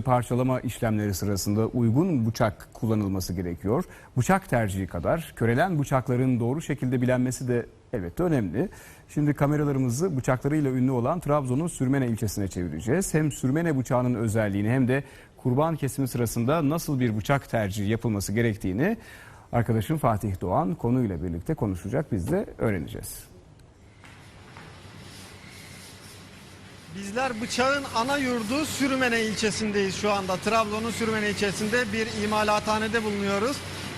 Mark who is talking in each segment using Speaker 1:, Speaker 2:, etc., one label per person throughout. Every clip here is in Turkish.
Speaker 1: Parçalama işlemleri sırasında uygun bıçak kullanılması gerekiyor. Bıçak tercihi kadar körelen bıçakların doğru şekilde bilenmesi de elbette önemli. Şimdi kameralarımızı bıçaklarıyla ünlü olan Trabzon'un Sürmene ilçesine çevireceğiz. Hem Sürmene bıçağının özelliğini hem de kurban kesimi sırasında nasıl bir bıçak tercihi yapılması gerektiğini arkadaşım Fatih Doğan konuyla birlikte konuşacak. Biz de öğreneceğiz.
Speaker 2: Bizler bıçağın ana yurdu Sürmene ilçesindeyiz şu anda. Trabzon'un Sürmene ilçesinde bir imalathanede bulunuyoruz.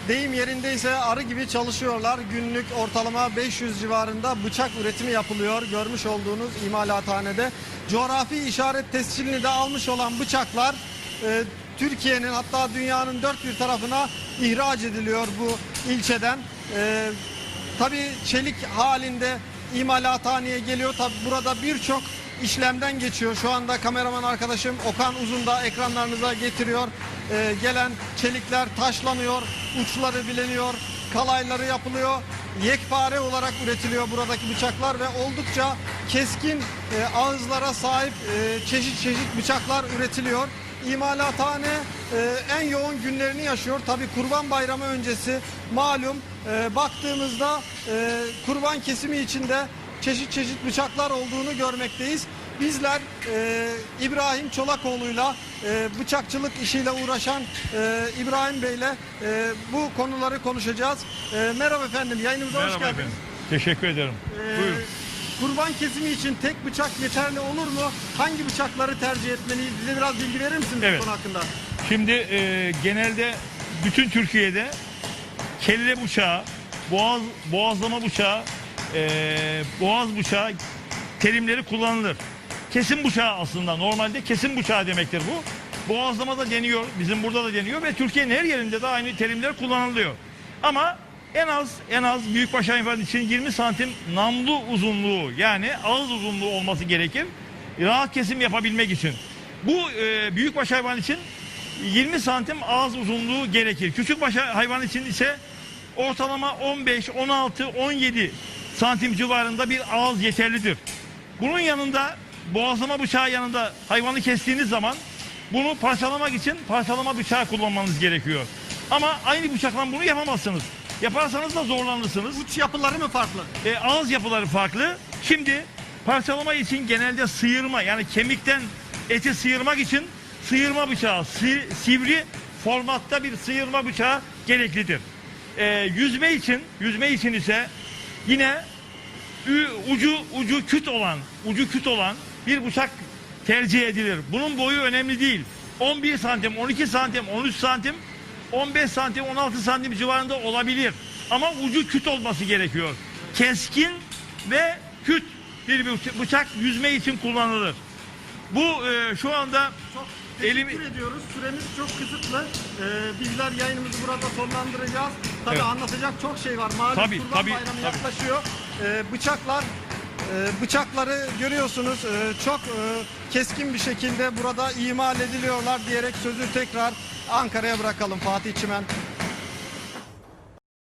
Speaker 2: Deyim yerindeyse arı gibi çalışıyorlar. Günlük ortalama 500 civarında bıçak üretimi yapılıyor. Görmüş olduğunuz imalathanede. Coğrafi işaret tescilini de almış olan bıçaklar e, Türkiye'nin hatta dünyanın dört bir tarafına ihraç ediliyor bu ilçeden. E, Tabii çelik halinde imalathaneye geliyor. Tabii burada birçok işlemden geçiyor. Şu anda kameraman arkadaşım Okan Uzun da ekranlarınıza getiriyor. Ee, gelen çelikler taşlanıyor, uçları bileniyor, kalayları yapılıyor. Yekpare olarak üretiliyor buradaki bıçaklar ve oldukça keskin e, ağızlara sahip e, çeşit çeşit bıçaklar üretiliyor. İmalathane e, en yoğun günlerini yaşıyor. Tabi Kurban Bayramı öncesi malum e, baktığımızda e, kurban kesimi içinde çeşit çeşit bıçaklar olduğunu görmekteyiz. Bizler e, İbrahim Çolakoğlu'yla e, bıçakçılık işiyle uğraşan e, İbrahim Bey'le e, bu konuları konuşacağız. E, merhaba efendim yayınımıza hoş
Speaker 3: Merhaba
Speaker 2: geldiniz.
Speaker 3: efendim. Teşekkür ederim.
Speaker 2: Ee,
Speaker 3: Buyurun.
Speaker 2: Kurban kesimi için tek bıçak yeterli olur mu? Hangi bıçakları tercih etmeliyiz? Bize biraz bilgi verir misiniz
Speaker 3: Evet.
Speaker 2: bu konu hakkında?
Speaker 3: Şimdi e, genelde bütün Türkiye'de kelle bıçağı, boğaz, boğazlama bıçağı, e, boğaz bıçağı terimleri kullanılır. Kesim bıçağı aslında normalde kesim bıçağı demektir bu. Boğazlama da deniyor, bizim burada da deniyor ve Türkiye'nin her yerinde de aynı terimler kullanılıyor. Ama en az en az büyükbaş hayvan için 20 santim namlu uzunluğu yani ağız uzunluğu olması gerekir. Rahat kesim yapabilmek için. Bu e, büyükbaş hayvan için 20 santim ağız uzunluğu gerekir. Küçükbaş hayvan için ise ortalama 15, 16, 17 santim civarında bir ağız yeterlidir. Bunun yanında boğazlama bıçağı yanında hayvanı kestiğiniz zaman bunu parçalamak için parçalama bıçağı kullanmanız gerekiyor. Ama aynı bıçakla bunu yapamazsınız. Yaparsanız da zorlanırsınız.
Speaker 2: Uç yapıları mı farklı?
Speaker 3: E, ağız yapıları farklı. Şimdi parçalama için genelde sıyırma yani kemikten eti sıyırmak için sıyırma bıçağı, si- sivri formatta bir sıyırma bıçağı gereklidir. E, yüzme için, yüzme için ise yine ucu ucu küt olan, ucu küt olan bir bıçak tercih edilir. Bunun boyu önemli değil. 11 santim, 12 santim, 13 santim, 15 santim, 16 santim civarında olabilir. Ama ucu küt olması gerekiyor. Keskin ve küt bir bıç- bıçak yüzme için kullanılır. Bu e, şu anda
Speaker 2: Çok teşekkür
Speaker 3: Elimi-
Speaker 2: ediyoruz. Süremiz çok kısıtlı. Ee, bizler yayınımızı burada sonlandıracağız. Tabii
Speaker 3: Evet.
Speaker 2: anlatacak çok şey var. Malum
Speaker 3: Tabii,
Speaker 2: Kurban
Speaker 3: tabii,
Speaker 2: Bayramı
Speaker 3: tabii.
Speaker 2: yaklaşıyor. Ee, bıçaklar e, bıçakları görüyorsunuz e, çok e, keskin bir şekilde burada imal ediliyorlar diyerek sözü tekrar Ankara'ya bırakalım Fatih Çimen.